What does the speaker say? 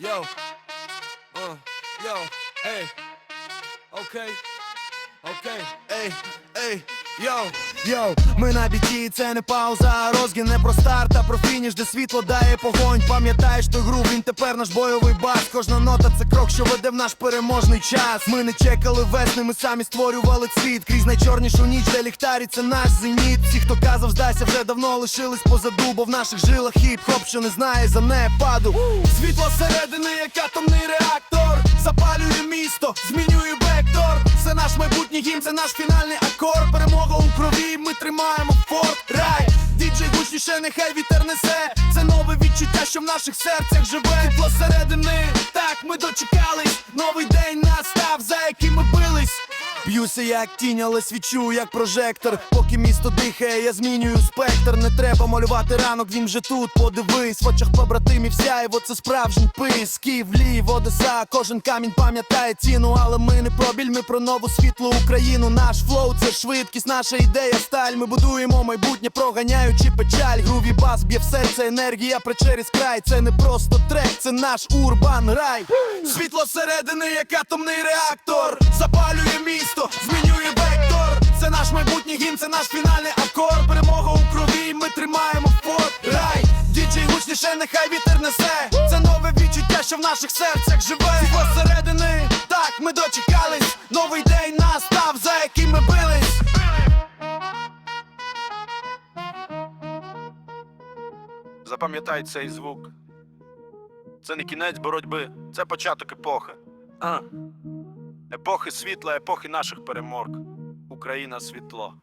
Yo, uh, yo, hey, okay, okay, hey, hey. Йоу, йоу, ми на біті, це не пауза, розгін не про старт, а про фініш, де світло дає погонь. Пам'ятаєш ту гру, він тепер наш бойовий бас. Кожна нота це крок, що веде в наш переможний час. Ми не чекали весни, ми самі створювали цвіт. Крізь найчорнішу ніч, де ліхтарі, це наш зеніт. Всі, хто казав, здайся, вже давно лишились позаду, бо в наших жилах хіп-хоп, що не знає за непаду. Світло середини, як атомний реактор. Запалює місто, змінює наш майбутній гімн, це наш фінальний акорд. Перемога у крові, ми тримаємо форт. Рай, діджей гучніше, нехай вітер несе. Це нове відчуття, що в наших серцях живе. Тепло середини, Б'юся як тінь, але свічу як прожектор. Поки місто дихає, я змінюю спектр. Не треба малювати ранок, він вже тут. Подивись, в очах побратимів сяєво, це справжній пис. Київ, Львів, Одеса, кожен камінь пам'ятає ціну, але ми не про біль, ми про нову світлу Україну. Наш флоу це швидкість, наша ідея, сталь. Ми будуємо майбутнє, проганяючи печаль. Груві бас б'є в серце, енергія при через край. Це не просто трек, це наш урбан рай. Світло середини, як атомний реактор. Запалює це наш фінальний акорд. Перемога у крові, ми тримаємо форт. Рай, діджей гучніше, нехай вітер несе. Це нове відчуття, що в наших серцях живе. Світло середини, так ми дочекались. Новий день настав, за яким ми бились. Запам'ятай цей звук. Це не кінець боротьби, це початок епохи. А. Епохи світла, епохи наших перемог. Україна світло.